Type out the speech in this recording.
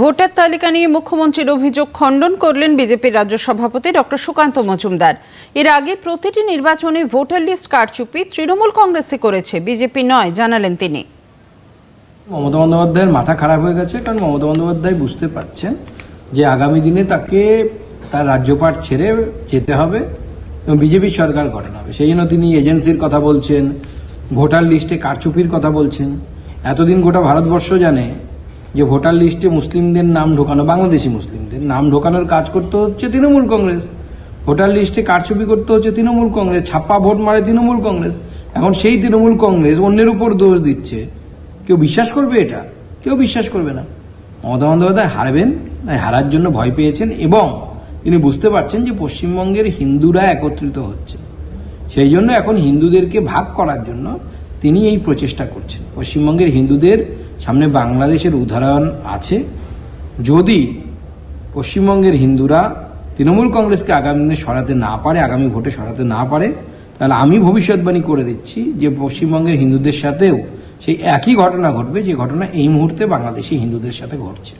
Voter তালিকা নিয়ে মুখ্যমন্ত্রীর অভিযোগ খণ্ডন করলেন বিজেপির রাজ্য সভাপতি ডক্টর সুকান্ত মজুমদার। এর আগে প্রতিটি নির্বাচনে ভোটার লিস্ট কারচুপি তৃণমূল কংগ্রেসই করেছে, বিজেপি নয়, জানালেন তিনি। মমতা বন্দ্যোপাধ্যায়ের মাথা খারাপ হয়ে গেছে, কারণ মমতা বন্দ্যোপাধ্যায় বুঝতে পারছেন যে আগামী দিনে তাকে তার রাজ্যপাট ছেড়ে যেতে হবে এবং বিজেপি সরকার গঠন হবে। সেই জন্য তিনি এজেন্সির কথা বলছেন, ভোটার লিস্টে কারচুপির কথা বলছেন। এতদিন গোটা ভারতবর্ষ জানে যে ভোটার লিস্টে মুসলিমদের নাম ঢোকানো, বাংলাদেশি মুসলিমদের নাম ঢোকানোর কাজ করতে হচ্ছে তৃণমূল কংগ্রেস। ভোটার লিস্টে কারচুপি করতে হচ্ছে তৃণমূল কংগ্রেস, ছাপ্পা ভোট মারে তৃণমূল কংগ্রেস। এখন সেই তৃণমূল কংগ্রেস অন্যের উপর দোষ দিচ্ছে। কেউ বিশ্বাস করবে এটা? কেউ বিশ্বাস করবে না। মমতা বন্দ্যোপাধ্যায় হারবেন, তাই হারার জন্য ভয় পেয়েছেন এবং তিনি বুঝতে পারছেন যে পশ্চিমবঙ্গের হিন্দুরা একত্রিত হচ্ছে। সেই জন্য এখন হিন্দুদেরকে ভাগ করার জন্য তিনি এই প্রচেষ্টা করছেন। পশ্চিমবঙ্গের হিন্দুদের সামনে বাংলাদেশের উদাহরণ আছে। যদি পশ্চিমবঙ্গের হিন্দুরা তৃণমূল কংগ্রেসকে আগামী দিনে সরাতে না পারে, আগামী ভোটে সরাতে না পারে, তাহলে আমি ভবিষ্যৎবাণী করে দিচ্ছি যে পশ্চিমবঙ্গের হিন্দুদের সাথেও সেই একই ঘটনা ঘটবে, যে ঘটনা এই মুহূর্তে বাংলাদেশি হিন্দুদের সাথে ঘটছে।